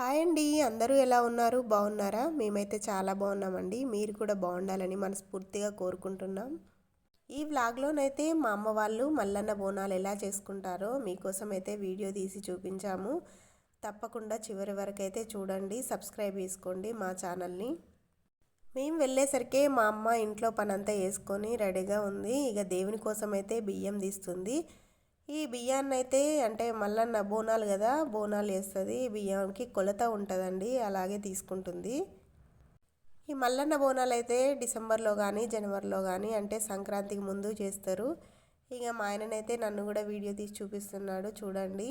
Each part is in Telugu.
హాయ్ అండి అందరూ ఎలా ఉన్నారు? బాగున్నారా? మేమైతే చాలా బాగున్నామండి. మీరు కూడా బాగుండాలని మనస్ఫూర్తిగా కోరుకుంటున్నాం. ఈ వ్లాగ్లోనైతే మా అమ్మ వాళ్ళు మల్లన్న బోనాలు ఎలా చేసుకుంటారో మీకోసం అయితే వీడియో తీసి చూపించాము. తప్పకుండా చివరి వరకు అయితే చూడండి సబ్స్క్రైబ్ చేసుకోండి మా ఛానల్ని. మేము వెళ్ళేసరికి మా అమ్మ ఇంట్లో పనంతా వేసుకొని రెడీగా ఉంది. ఇక దేవుని కోసం అయితే బియ్యం తీస్తుంది. ఈ బియ్యాన్ని అయితే అంటే మల్లన్న బోనాలు కదా బోనాలు వేస్తుంది బియ్యానికి కొలత ఉంటుందండి అలాగే తీసుకుంటుంది. ఈ మల్లన్న బోనాలు అయితే డిసెంబర్లో కానీ జనవరిలో కానీ అంటే సంక్రాంతికి ముందు చేస్తారు. ఇక మా ఆయననైతే నన్ను కూడా వీడియో తీసి చూపిస్తున్నాడు చూడండి.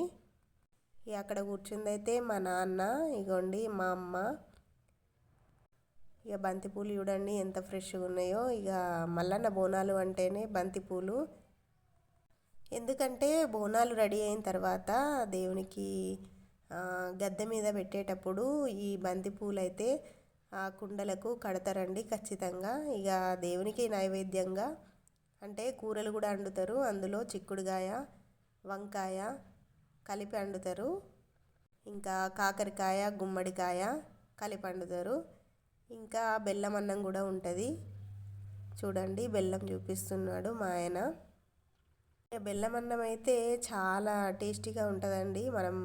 ఇక అక్కడ కూర్చుందైతే మా నాన్న ఇగోండి మా అమ్మ. ఇక బంతిపూలు చూడండి ఎంత ఫ్రెష్గా ఉన్నాయో. ఇక మల్లన్న బోనాలు అంటేనే బంతిపూలు. ఎందుకంటే బోనాలు రెడీ అయిన తర్వాత దేవునికి గద్దె మీద పెట్టేటప్పుడు ఈ బంతిపూలు అయితే ఆ కుండలకు కడతారండి ఖచ్చితంగా. ఇక దేవునికి నైవేద్యంగా అంటే కూరలు కూడా వండుతారు అందులో చిక్కుడుగాయ వంకాయ కలిపి వండుతారు ఇంకా కాకరకాయ గుమ్మడికాయ కలిపి వండుతారు ఇంకా బెల్లం అన్నం కూడా ఉంటుంది. చూడండి బెల్లం చూపిస్తున్నాడు మా ఆయన. బెల్లం అన్నం అయితే చాలా టేస్టీగా ఉంటుందండి. మనం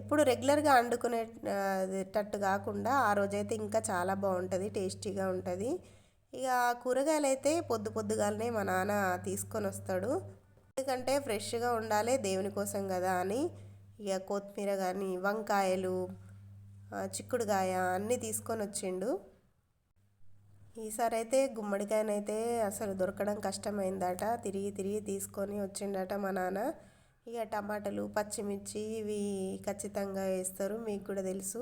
ఎప్పుడు రెగ్యులర్గా వండుకునేటట్టు కాకుండా ఆ రోజైతే ఇంకా చాలా బాగుంటుంది టేస్టీగా ఉంటుంది. ఇక కూరగాయలు అయితే పొద్దు పొద్దుగాలనే మా నాన్న తీసుకొని వస్తాడు ఎందుకంటే ఫ్రెష్గా ఉండాలి దేవుని కోసం కదా అని. ఇక కొత్తిమీర కానీ వంకాయలు చిక్కుడుకాయ అన్నీ తీసుకొని వచ్చిండు ఈసారి అయితే గుమ్మడికాయనైతే అసలు దొరకడం కష్టమైందట. తిరిగి తిరిగి తీసుకొని వచ్చిండట మా నాన్న. ఇక టమాటాలు పచ్చిమిర్చి ఇవి ఖచ్చితంగా వేస్తారు మీకు కూడా తెలుసు.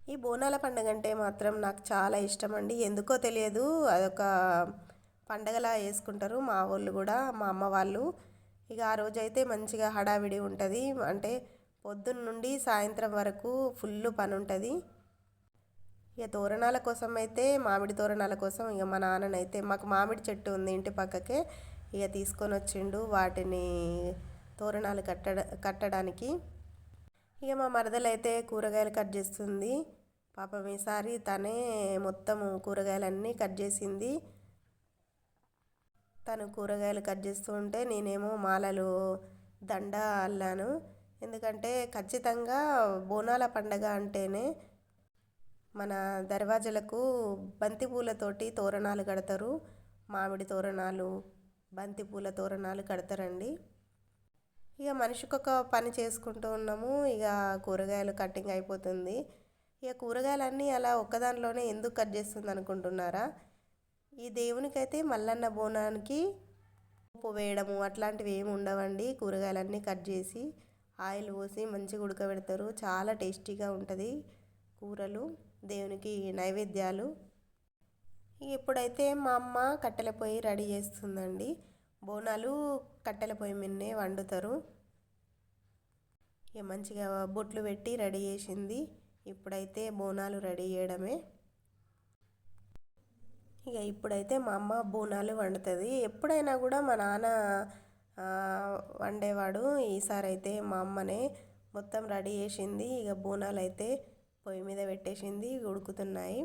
ఈ బోనాల పండుగ అంటే మాత్రం నాకు చాలా ఇష్టం అండి. ఎందుకో తెలియదు అదొక పండగలా వేసుకుంటారు మా వాళ్ళు కూడా మా అమ్మ వాళ్ళు. ఇక ఆ రోజైతే మంచిగా హడావిడి ఉంటుంది. అంటే పొద్దున్న నుండి సాయంత్రం వరకు ఫుల్ పని ఉంటుంది ఇక తోరణాల కోసం అయితే మామిడి తోరణాల కోసం ఇక మా నాన్ననైతే మాకు మామిడి చెట్టు ఉంది ఇంటి పక్కకే ఇక తీసుకొని వచ్చిండు వాటిని తోరణాలు కట్టడ కట్టడానికి. ఇక మా మరదలైతే కూరగాయలు కట్ చేస్తుంది. పాపం ఈసారి తనే మొత్తం కూరగాయలన్నీ కట్ చేసింది. తను కూరగాయలు కట్ చేస్తూ ఉంటే నేనేమో మాలలు దండ అల్లాను. ఎందుకంటే ఖచ్చితంగా బోనాల పండగ అంటేనే మన దర్వాజలకు బంతిపూలతోటి తోరణాలు కడతారు. మామిడి తోరణాలు బంతిపూల తోరణాలు కడతారండి. ఇక మనిషికొక పని చేసుకుంటూ ఉన్నాము. ఇక కూరగాయలు కటింగ్ అయిపోతుంది. ఇక కూరగాయలన్నీ అలా ఒక్కదానిలోనే ఎందుకు కట్ చేస్తుంది అనుకుంటున్నారా? ఈ దేవునికైతే మల్లన్న బోనానికి ఉప్పు వేయడము అట్లాంటివి ఏమి ఉండవండి. కూరగాయలన్నీ కట్ చేసి ఆయిల్ పోసి మంచిగా ఉడకబెడతారు. చాలా టేస్టీగా ఉంటుంది. కూరలు దేవునికి నైవేద్యాలు. ఇప్పుడైతే మా అమ్మ కట్టెల పొయ్యి రెడీ చేస్తుందండి. బోనాలు కట్టెల పొయ్యి మిన్నే వండుతారు. ఇక మంచిగా బొట్లు పెట్టి రెడీ చేసింది. ఇప్పుడైతే బోనాలు రెడీ చేయడమే. ఇక ఇప్పుడైతే మా అమ్మ బోనాలు వండుతుంది. ఎప్పుడైనా కూడా మా నాన్న వండేవాడు. ఈసారి అయితే మా అమ్మనే మొత్తం రెడీ చేసింది. ఇక బోనాలు అయితే పొయ్యి మీద పెట్టేసింది ఉడుకుతున్నాయి.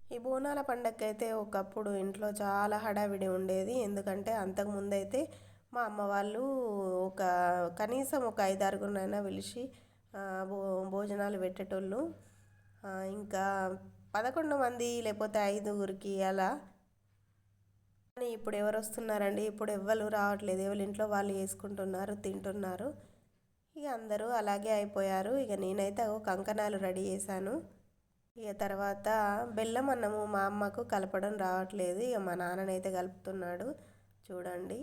ఈ బోనాల పండగకి అయితే ఒకప్పుడు ఇంట్లో చాలా హడావిడి ఉండేది. ఎందుకంటే అంతకుముందు అయితే మా అమ్మ వాళ్ళు ఒక కనీసం ఒక ఐదారుగురినైనా పిలిచి భో భోజనాలు పెట్టేటోళ్ళు. ఇంకా పదకొండు మంది లేకపోతే ఐదుగురికి అలా. కానీ ఇప్పుడు ఎవరు వస్తున్నారండి? ఇప్పుడు ఎవ్వరు రావట్లేదు. ఎవరు ఇంట్లో వాళ్ళు వేసుకుంటున్నారు తింటున్నారు. ఇక అందరూ అలాగే అయిపోయారు. ఇక నేనైతే కంకణాలు రెడీ చేశాను. ఇక తర్వాత బెల్లం అన్నము మా అమ్మకు కలపడం రావట్లేదు. ఇక మా నాన్ననైతే కలుపుతున్నాడు. చూడండి.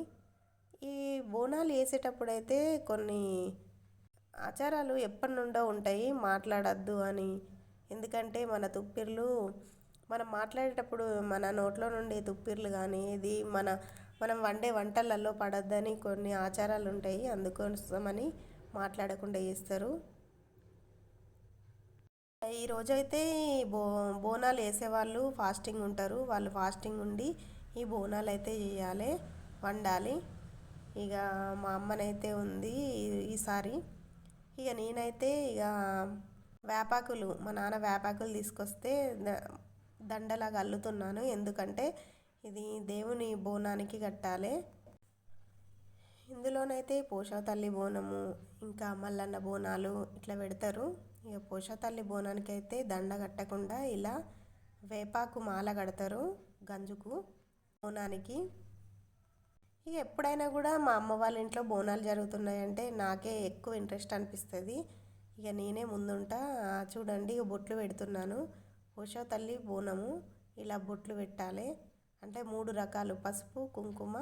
ఈ బోనాలు వేసేటప్పుడైతే కొన్ని ఆచారాలు ఎప్పటి నుండో ఉంటాయి. మాట్లాడద్దు అని. ఎందుకంటే మన తుప్పిర్లు మనం మాట్లాడేటప్పుడు మన నోట్లో నుండి తుప్పిర్లు కానీ ఇది మన మనం వండే వంటలలో పడద్దని కొన్ని ఆచారాలు ఉంటాయి. అందుకోసమని మాట్లాడకుండా చేస్తారు. ఈరోజైతే బో బోనాలు వేసేవాళ్ళు ఫాస్టింగ్ ఉంటారు. వాళ్ళు ఫాస్టింగ్ ఉండి ఈ బోనాలు అయితే చేయాలి వండాలి. ఇక మా అమ్మనైతే ఉంది ఈసారి. ఇక నేనైతే ఇక వేపాకులు మా నాన్న వేపాకులు తీసుకొస్తే దండలాగా అల్లుతున్నాను. ఎందుకంటే ఇది దేవుని బోనానికి కట్టాలి. ఇందులోనైతే పోషాతల్లి బోనము ఇంకా మల్లన్న బోనాలు ఇట్లా పెడతారు. ఇక పోషాతల్లి బోనానికి అయితే దండ కట్టకుండా ఇలా వేపాకు మాల కడతారు గంజుకు బోనానికి. ఇక ఎప్పుడైనా కూడా మా అమ్మ వాళ్ళ ఇంట్లో బోనాలు జరుగుతున్నాయంటే నాకే ఎక్కువ ఇంట్రెస్ట్ అనిపిస్తుంది. ఇక నేనే ముందుంటా చూడండి ఇక బొట్లు పెడుతున్నాను. ఉషా తల్లి బోనము ఇలా బొట్లు పెట్టాలి. అంటే మూడు రకాలు పసుపు కుంకుమ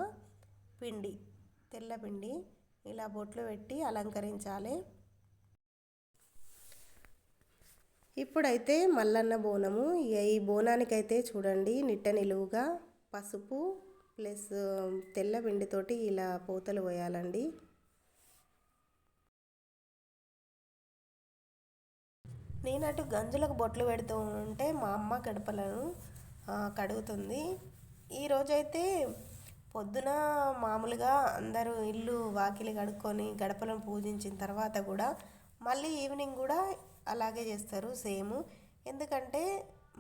పిండి. తెల్లపిండి ఇలా బొట్లు పెట్టి అలంకరించాలి. ఇప్పుడైతే మల్లన్న బోనము. ఈ బోనానికైతే చూడండి నిట్ట నిలువుగా పసుపు ప్లస్ తెల్ల పిండితోటి ఇలా పూతలు పోయాలండి నేను అటు గంజులకు బొట్లు పెడుతూ ఉంటే మా అమ్మ గడపలను కడుగుతుంది. ఈరోజైతే పొద్దున మామూలుగా అందరూ ఇల్లు వాకిలి కడుక్కొని గడపలను పూజించిన తర్వాత కూడా మళ్ళీ ఈవినింగ్ కూడా అలాగే చేస్తారు సేమ్. ఎందుకంటే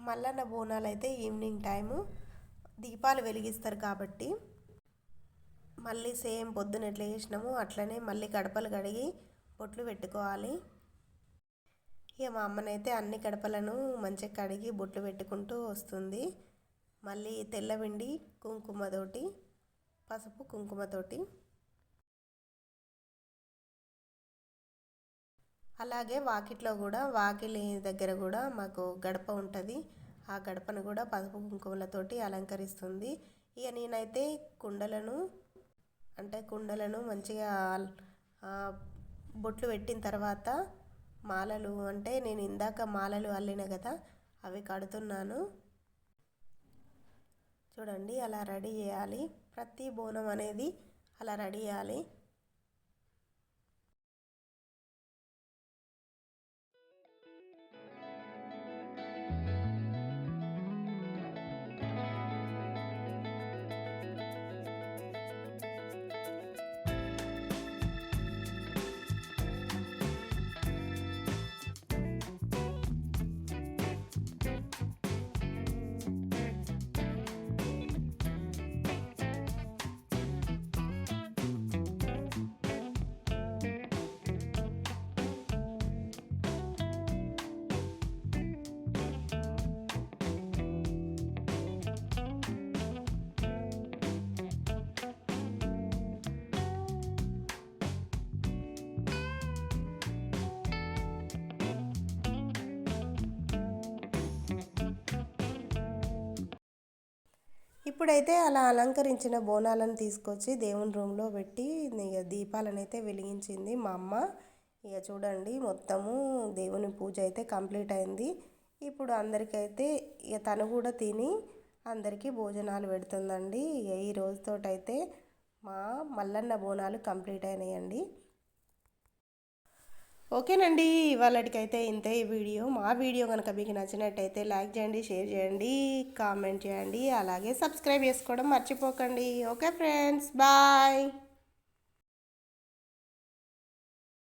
మల్లన్న బోనాలు అయితే ఈవినింగ్ టైము దీపాలు వెలిగిస్తారు కాబట్టి మళ్ళీ సేమ్ పొద్దున ఎట్లా చేసినాము అట్లనే మళ్ళీ గడపలు కడిగి బొట్లు పెట్టుకోవాలి. ఇక మా అమ్మనైతే అన్ని గడపలను మంచిగా కడిగి బొట్లు పెట్టుకుంటూ వస్తుంది. మళ్ళీ తెల్లవిండి కుంకుమతోటి పసుపు కుంకుమతోటి అలాగే వాకిట్లో కూడా వాకిలి దగ్గర కూడా మాకు గడప ఉంటుంది. ఆ గడపను కూడా పసుపు కుంకుమలతోటి అలంకరిస్తుంది. ఇక నేనైతే కుండలను అంటే కుండలను మంచిగా బొట్లు పెట్టిన తర్వాత మాలలు అంటే నేను ఇందాక మాలలు అల్లిన కదా అవి కడుతున్నాను. చూడండి అలా రెడీ చేయాలి. ప్రతి బోనం అనేది అలా రెడీ చేయాలి. ఇప్పుడైతే అలా అలంకరించిన బోనాలను తీసుకొచ్చి దేవుని రూమ్లో పెట్టి ఇక దీపాలను అయితే వెలిగించింది మా అమ్మ. ఇక చూడండి మొత్తము దేవుని పూజ అయితే కంప్లీట్ అయింది. ఇప్పుడు అందరికైతే ఇక తను కూడా తిని అందరికీ భోజనాలు పెడుతుందండి. ఇక ఈ రోజుతోటైతే మా మల్లన్న బోనాలు కంప్లీట్ అయినాయండి. ఓకేనండి ఇవాళకైతే ఇంతే ఈ వీడియో. మా వీడియో కనుక మీకు నచ్చినట్టయితే లైక్ చేయండి షేర్ చేయండి కామెంట్ చేయండి అలాగే సబ్స్క్రైబ్ చేసుకోవడం మర్చిపోకండి. Okay friends bye.